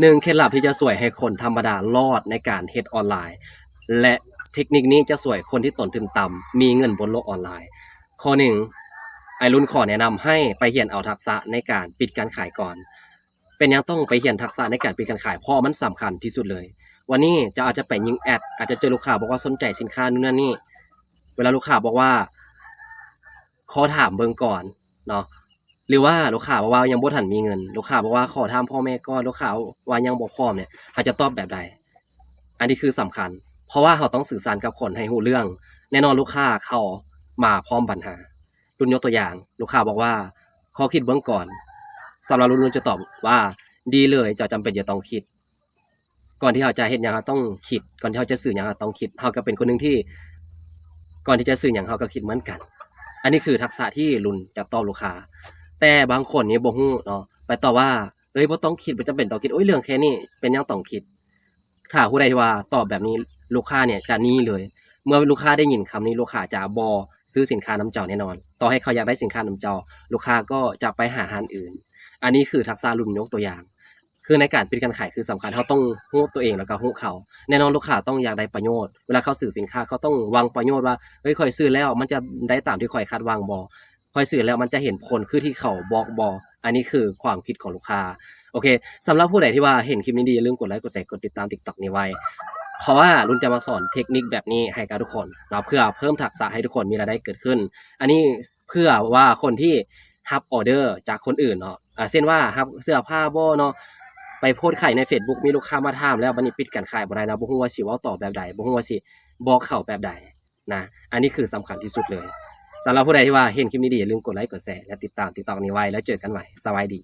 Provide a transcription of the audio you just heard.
หนึ่งเคล็ดลับที่จะสวยให้คนธรรมดารอดในการเฮ็ดออนไลน์ และเทคนิคนี้จะสวยคนที่ต้นทุนต่ำมีเงินบนโลกออนไลน์ ข้อหนึ่งไอรุ่นขอแนะนำให้ไปเรียนเอาทักษะในการปิดการขายก่อน เป็นยังต้องไปเรียนทักษะในการปิดการขายเพราะมันสำคัญที่สุดเลย วันนี้จะอาจจะไปยิงแอดอาจจะเจอลูกค้าบอกว่าสนใจสินค้านู่นนั่นนี่เวลาลูกค้าบอกว่าขอถามเบิ่งก่อนเนาะ หรือว่าลูกค้าบอกว่ายังบ่ทันมีเงิน ลูกค้าบอกว่าขอถามพ่อแม่ก่อนลูกค้าว่ายังบ่พร้อมเนี่ยเขาจะตอบแบบใด อันนี้คือสำคัญ เพราะว่าเขาต้องสื่อสารกับคนให้รู้เรื่อง แน่นอนลูกค้าเขามาพร้อมปัญหา รุ่นยกตัวอย่าง ลูกค้าบอกว่าขอคิดเบื้องก่อนสำหรับรุ่นรุ่นจะตอบว่าดีเลยจะจำเป็นจะต้องคิด ก่อนที่เขาจะเห็นอย่างเขาต้องคิด ก่อนที่เขาจะสื่ออย่างเขาต้องคิดเขาก็เป็นคนหนึ่งที่ ก่อนที่จะสื่ออย่างเขาก็คิดเหมือนกัน อันนี้คือทักษะที่รุ่นจะตอบลูกค้า แต่บางคนนี่บ่ฮู้เนาะไปตอบว่าเอ้ยบ่ต้องคิดบ่จำเป็นต้องคิดโอ้ยเรื่องแค่นี้เป็นยังต้องคิดถ้าผู้ใดว่าตอบแบบนี้ลูกค้าเนี่ยจะหนี้เลย เมื่อลูกค้าได้ยินคำนี้ลูกค้าจะบอซื้อสินค้าน้ำเจ้าแน่นอน ต่อให้เขาอยากได้สินค้าน้ำเจ้า ลูกค้าก็จะไปหาหานอื่น อันนี้คือทักษะรุ่นยกตัวอย่าง คือในการปิดการขายคือสำคัญเขาต้องฮู้ตัวเองแล้วก็ฮู้เขา แน่นอนลูกค้าต้องอยากได้ประโยชน์ เวลาเขาซื้อสินค้าเขาต้องวางประโยชน์ว่าเฮ้ยคอยซื้อแล้วมันจะได้ตามที่คอยคาดวางบอ คอยซื้อแล้วมันจะเห็นผลคือที่เขาบอกบออันนี้คือความคิดของลูกค้าโอเคสำหรับผู้ใดที่ว่าเห็นคลิปนี้ดีอย่าลืมกดไลค์กดแชร์กดติดตาม TikTok นี้ไว้ เพราะว่ารุ่นจะมาสอนเทคนิคแบบนี้ให้กับทุกคนเราเพื่อเพิ่มทักษะให้ทุกคนมีรายได้เกิดขึ้น อันนี้เพื่อว่าคนที่รับออเดอร์จากคนอื่นเนาะอ่าเช่นว่ารับเสื้อผ้าโบเนาะไปโพสขายใน Facebook มีลูกค้ามาถามแล้วบัดนี้ปิดการขายบ่ได้นะบ่ฮู้ว่าสิเว้าตอบแบบใดบ่ฮู้ว่าสิบอกเขาแบบใดนะอันนี้คือสำคัญที่สุดเลย สำหรับผู้ใดที่ว่าเห็นคลิปนี้ดีอย่าลืมกดไลค์กดแชร์และติดตามติ๊กต็อกนี้ไว้แล้วเจอกันใหม่สวัสดี